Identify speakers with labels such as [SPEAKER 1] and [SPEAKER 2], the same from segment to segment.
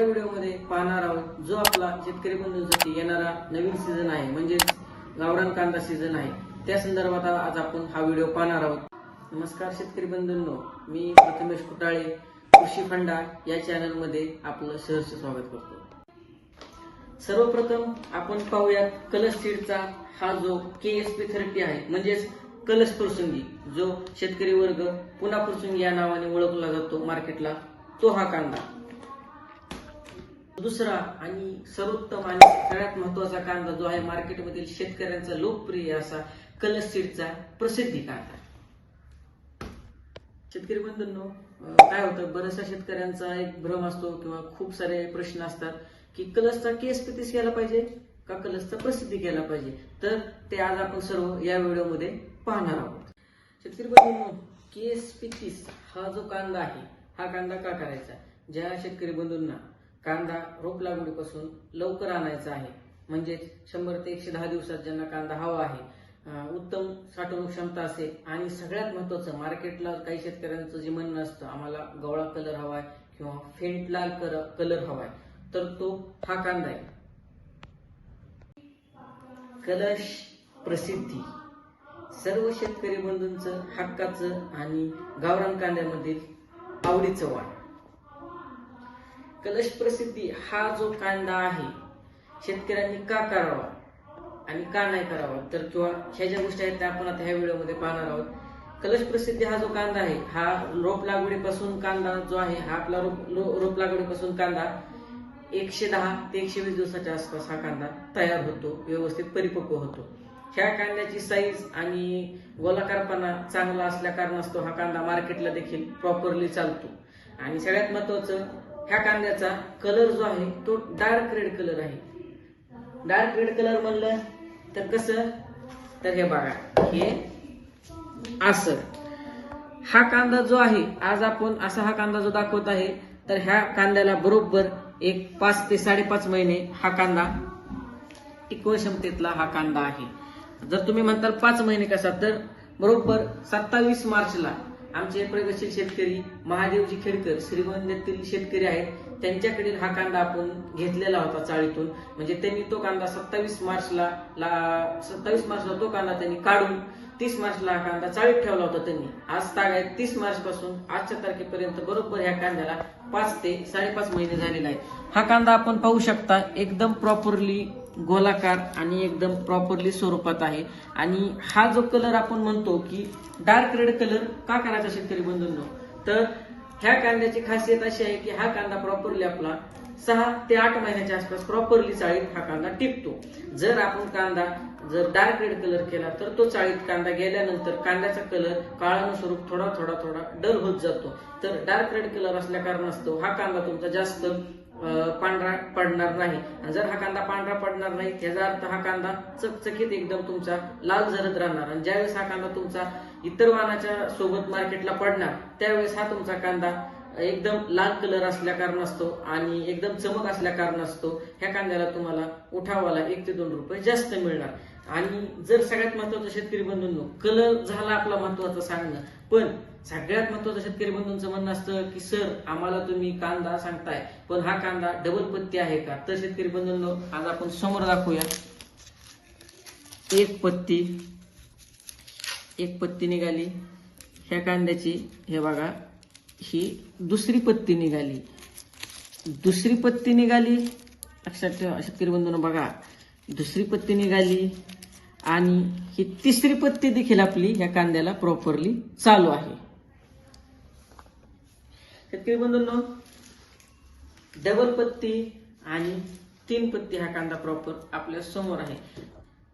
[SPEAKER 1] या व्हिडिओमध्ये पाहणार आहोत जो आपला शेतकरी बंधूंसाठी येणारा नवीन सीझन आहे म्हणजेच गावरान कांदा सीझन आहे. त्या संदर्भात आज आपण हा व्हिडिओ पाहणार आहोत. नमस्कार शेतकरी बंधूंनो मी प्रथमेश कुटाळे कृषी फंडा या चॅनलमध्ये आपलं सहर्ष स्वागत करतो. सर्वप्रथम आपण पाहूयात कलश सीडचा हा जो के एस पी थर्टी आहे म्हणजेच कलश प्रसंगी जो शेतकरी वर्ग पुन्हा प्रसंगी या नावाने ओळखला जातो मार्केटला तो हा कांदा. दुसरा आणि सर्वोत्तम आणि सगळ्यात महत्त्वाचा कांदा जो आहे मार्केटमधील शेतकऱ्यांचा लोकप्रिय असा कलर सीडचा प्रसिद्धी कांदा. शेतकरी बंधूंनो काय होतं बऱ्याचशा शेतकऱ्यांचा एक भ्रम असतो किंवा खूप सारे प्रश्न असतात की कलसचा केस पितीस केला पाहिजे का कलसचा प्रसिद्धी केला पाहिजे? तर ते आज आपण सर्व या व्हिडिओमध्ये पाहणार आहोत. शेतकरी बंधूंनो केस पितीस हा जो कांदा आहे हा कांदा का करायचा? ज्या शेतकरी बंधूंना कांदा रोप लागवडीपासून लवकर आणायचा आहे. म्हणजेच शंभर ते एकशे दहा दिवसात ज्यांना कांदा हवा आहे उत्तम साठवणूक क्षमता असेल आणि सगळ्यात महत्वाचं मार्केटला काही शेतकऱ्यांचं जे म्हणणं असतं आम्हाला गवळा कलर हवाय किंवा फेंट लाल कलर हवाय तर तो हा कांदा आहे. कलश प्रसिद्धी. सर्व शेतकरी बंधूंचं हक्काचं आणि गावरान कांद्यामधील आवडीचं वाण. कलश प्रसिद्धी हा जो कांदा आहे शेतकऱ्यांनी का करावा आणि का नाही करावा? तर किंवा ह्या ज्या गोष्टी आहेत त्या आपण आता ह्या व्हिडिओमध्ये पाहणार आहोत. कलश प्रसिद्धी हा जो कांदा आहे हा रोप लागवडीपासून कांदा जो आहे हा आपला रोप रोप लागवडीपासून कांदा एकशे दहा ते एकशे वीस दिवसाच्या आसपास हा कांदा तयार होतो व्यवस्थित परिपक्व होतो. ह्या कांद्याची साईज आणि गोलाकारपणा चांगला असल्या कारणास्तव हा कांदा मार्केटला देखील प्रॉपरली चालतो. आणि सगळ्यात महत्वाचं ह्या कांद्याचा कलर जो आहे तो डार्क रेड कलर आहे. डार्क रेड कलर म्हणलं तर कसं? तर हे बघा हे असं हा कांदा जो आहे आज आपण असा हा कांदा जो दाखवत आहे तर ह्या कांद्याला बरोबर एक पाच ते साडेपाच महिने हा कांदा टिकवण क्षमतेतला हा कांदा आहे. जर तुम्ही म्हणताल पाच महिने कसा तर बरोबर सत्तावीस मार्चला आमचे प्रगतशील शेतकरी महादेवजी खेडकर श्रीगोंद्यातील शेतकरी आहेत. त्यांच्याकडील हा कांदा आपण घेतलेला होता चाळीतून. म्हणजे त्यांनी तो कांदा सत्तावीस मार्चला सत्तावीस मार्चला तो कांदा त्यांनी काढून तीस मार्चला हा कांदा चाळीत ठेवला होता त्यांनी. आज ताग आहे तीस मार्च पासून आजच्या तारखेपर्यंत बरोबर ह्या कांद्याला पाच ते साडेपाच महिने झालेला आहे हा कांदा आपण पाहू शकता एकदम प्रॉपरली गोलाकार आणि एकदम प्रॉपरली स्वरूपात आहे. आणि हा जो कलर आपण म्हणतो की डार्क रेड कलर का करायचा शेतकरी बंधूंनो? तर ह्या कांद्याची खासियत अशी आहे की हा कांदा प्रॉपरली आपला सहा ते आठ महिन्याच्या आसपास प्रॉपरली चाळीत हा कांदा टिकतो. जर आपण कांदा जर डार्क रेड कलर केला तर तो चाळीत कांदा गेल्यानंतर कांद्याचा कलर काळानं स्वरूप थोडा थोडा थोडा डल होत जातो. तर डार्क रेड कलर असल्या कारणास्तव हा कांदा तुमचा जास्त पांढरा पडणार नाही. आणि जर हा कांदा पांढरा पडणार नाही त्याचा अर्थ हा कांदा चकचकीत एकदम तुमचा लाल झरत राहणार. आणि ज्यावेळेस हा कांदा तुमचा इतर वाहनाच्या सोबत मार्केटला पडणार त्यावेळेस हा तुमचा कांदा एकदम लाल कलर असल्या कारणास्तव आणि एकदम चमक असल्या कारणास्तव ह्या कांद्याला तुम्हाला उठावाला एक ते दोन रुपये जास्त मिळणार. आणि जर सगळ्यात महत्वाचं शेतकरी बंधूंनो कलर झाला आपला महत्वाचं सांगणं. पण सगळ्यात महत्वाचं शेतकरी बंधूंचं म्हणणं असतं की सर आम्हाला तुम्ही कांदा सांगताय पण हा कांदा डबल पत्ती आहे का? तर शेतकरी बंधूंनो आज आपण समोर दाखवूया. एक पत्ती एक पत्ती निघाली. ह्या कांद्याची हे बघा. ही दुसरी पत्ती निघाली. दुसरी पत्ती निघाली. लक्षात ठेवा शेतकरी बंधून बघा. दुसरी पत्ती निघाली आणि ही तिसरी पत्ती देखील आपली या कांद्याला प्रॉपरली चालू आहे. शेतकरी बंधूंनो डबल पत्ती आणि तीन पत्ती हा कांदा प्रॉपर आपल्यासमोर आहे.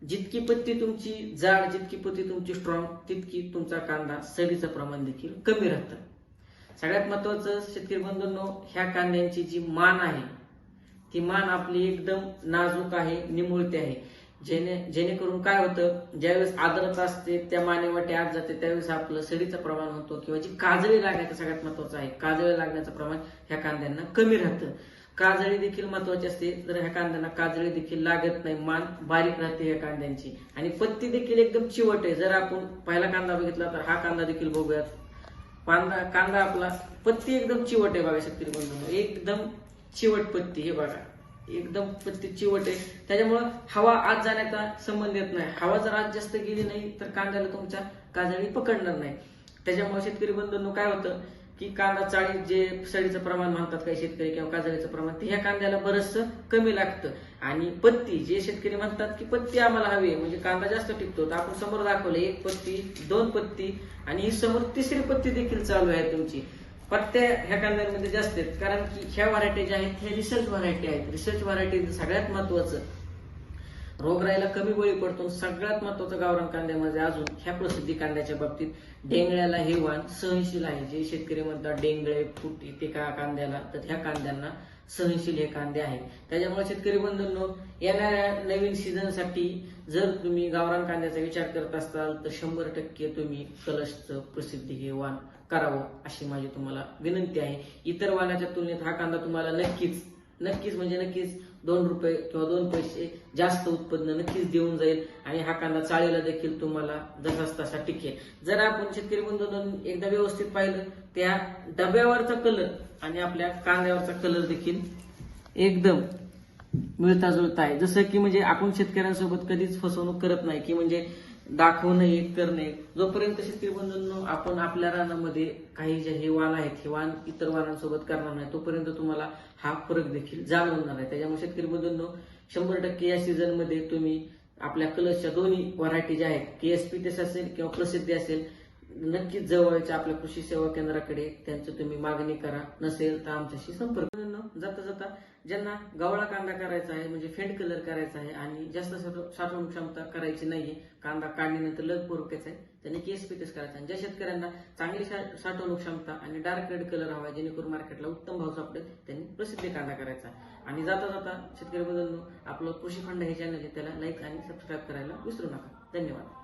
[SPEAKER 1] जितकी पत्ती तुमची जाड जितकी पत्ती तुमची स्ट्रॉंग तितकी तुमचा कांदा सडीचं प्रमाण देखील कमी राहतं. सगळ्यात महत्वाचं शेतकरी बंधूंनो ह्या कांद्यांची जी मान आहे ती मान आपली एकदम नाजूक आहे निमुळते आहे. जेणे जेणेकरून काय होतं ज्यावेळेस आदरच असते त्या मानेवाटे आत जाते त्यावेळेस आपलं सडीचं प्रमाण होतो किंवा जी काजळी लागण्याचं सगळ्यात महत्वाचं आहे. काजळी लागण्याचं प्रमाण ह्या कांद्यांना कमी राहतं. काजळी देखील महत्वाची असते तर ह्या कांद्यांना काजळी देखील लागत नाही मान बारीक राहते ह्या कांद्यांची. आणि पत्ती देखील एकदम चिवट आहे. जर आपण पहिला कांदा बघितला तर हा कांदा देखील बघूयात. कांदा कांदा आपला पत्ती एकदम चिवट आहे बघा शेतकरी बंधू एकदम चिवट पत्ती हे बघा. एकदम पत्ती चिवट आहे. त्याच्यामुळं हवा आत जाण्याचा संबंध येत नाही. हवा जर आत जास्त गेली नाही तर कांद्याला तुमच्या काजळी पकडणार नाही. त्याच्यामुळे शेतकरी बंधूंनो काय होतं? की कांदा चाळी जे सडीचं प्रमाण म्हणतात काही शेतकरी किंवा काजळीचं प्रमाण ते ह्या कांद्याला बरंचस कमी लागतं. आणि पत्ती जे शेतकरी म्हणतात की पत्ती आम्हाला हवी आहे म्हणजे कांदा जास्त टिकतो तर आपण समोर दाखवलं एक पत्ती दोन पत्ती आणि ही समोर तिसरी पत्ती देखील चालू आहे तुमची. पत्त्या ह्या कांद्यांमध्ये जास्त आहेत कारण की ह्या व्हरायटी ज्या आहेत ह्या रिसर्च व्हरायटी आहेत. रिसर्च व्हरायटी सगळ्यात महत्वाचं रोगराईला कमी बळी पडतो. सगळ्यात महत्वाचं गावरान कांद्यामध्ये म्हणजे अजून ह्या प्रसिद्धी कांद्याच्या बाबतीत डेंगळ्याला हे वाण सहनशील आहे. जे शेतकरी म्हणतात डेंगळे फूट ते का कांद्याला तर ह्या कांद्यांना सहनशील हे कांदे आहेत. त्याच्यामुळे शेतकरी बंधूंनो येणाऱ्या नवीन सीझनसाठी जर तुम्ही गावरान कांद्याचा विचार करत असाल तर शंभर टक्के तुम्ही कलशचं प्रसिद्धी हे वाण करावं अशी माझी तुम्हाला विनंती आहे. इतर वाणाच्या तुलनेत हा कांदा तुम्हाला नक्कीच नक्कीच म्हणजे नक्कीच दोन रुपये किंवा दोन पैसे जास्त उत्पन्न नक्कीच देऊन जाईल आणि हा कांदा चाळीला देखील तुम्हाला जसाच तसा टिकेल जर आपण शेतकरी बंधूंनो एकदा व्यवस्थित पाहिलं त्या डब्यावरचा कलर आणि आपल्या कांद्यावरचा कलर देखील एकदम मिळता जुळता आहे. जसं की म्हणजे आपण शेतकऱ्यांसोबत कधीच फसवणूक करत नाही की म्हणजे दाखवणं एक करणे जोपर्यंत शेतकरी बंधूंनो आपण आपल्या रानामध्ये काही जे हे वाण आहेत हे वाण इतर वाणांसोबत करणार नाही तोपर्यंत तुम्हाला हा फरक देखील जाणवणार आहे त्याच्यामुळे शेतकरी बंधूंनो शंभर टक्के या सीझनमध्ये तुम्ही आपल्या कलरच्या दोन्ही व्हरायटी ज्या आहेत केएसपी टेस असेल किंवा प्रसिद्धी असेल नक्कीच जवळच्या आपल्या कृषी सेवा केंद्राकडे त्यांचं तुम्ही मागणी करा. नसेल तर आमच्याशी संपर्क जाता जाता ज्यांना गवळा कांदा करायचा आहे म्हणजे फेंट कलर करायचा आहे आणि जास्त साठवण साठवणूक क्षमता करायची नाहीये कांदा काढल्यानंतर लग पोरकायचा आहे त्यांनी केस पिकेस करायचा. आहे ज्या शेतकऱ्यांना चांगली साठवणूक क्षमता आणि डार्क रेड कलर हवा आहे जेणेकरून मार्केटला उत्तम भाव सापडेल त्यांनी प्रसिद्धी कांदा करायचा आणि जाता जाता शेतकरी बदलून आपलं कृषी फंड हे चॅनल आहे त्याला लाईक आणि सबस्क्राईब करायला विसरू नका. धन्यवाद.